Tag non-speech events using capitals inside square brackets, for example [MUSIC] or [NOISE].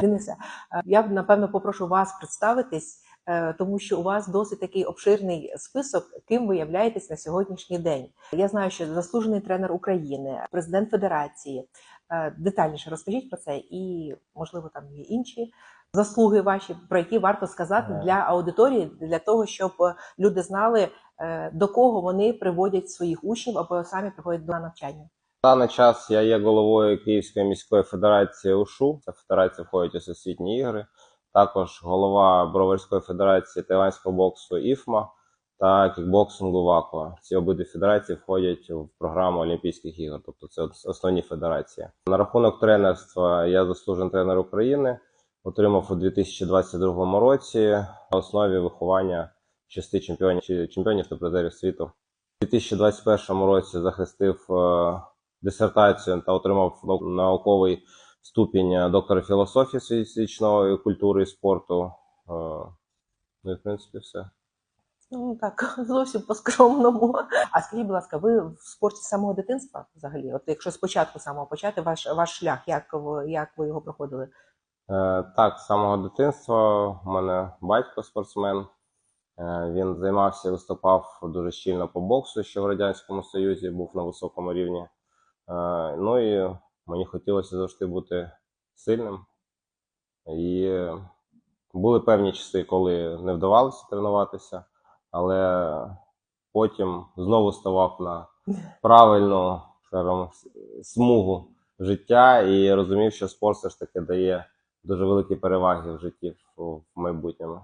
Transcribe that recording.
Денисе, е, я б напевно попрошу вас представитись, е, тому що у вас досить такий обширний список, ким ви являєтесь на сьогоднішній день. Я знаю, що заслужений тренер України, президент Федерації. Е, Детальніше розкажіть про це, і можливо там є інші заслуги ваші, про які варто сказати для аудиторії, для того, щоб люди знали, до кого вони приводять своїх учнів або самі приходять до навчання. Даний час я є головою Київської міської федерації УШУ. Це федерація входить у всесвітні ігри. Також голова Броварської федерації тайландського боксу ІФМА та кікбоксингу ВАКО. Ці обидві федерації входять в програму Олімпійських ігор, тобто це основні федерації. На рахунок тренерства я заслужений тренер України. Отримав у 2022 році на основі виховання шести чемпіонів чемпіонів та призерів світу. У 2021 році захистив е, дисертацію та отримав науковий ступінь е, доктора філософії фізичної культури і спорту. Е, Ну і в принципі все. Ну так, [LAUGHS] зовсім по-скромному. А скажіть, будь ласка, ви в спорті з самого дитинства взагалі? От якщо спочатку самого почати, ваш ваш шлях, як ви, як ви його проходили? Е, Так, з самого дитинства у мене батько спортсмен. Е, Він займався виступав дуже щільно по боксу, що в Радянському Союзі був на високому рівні. Ну і мені хотілося завжди бути сильним. І були певні часи, коли не вдавалося тренуватися, але потім знову ставав на правильну скажімо, смугу життя і розумів, що спорт все ж таки дає дуже великі переваги в житті в майбутньому.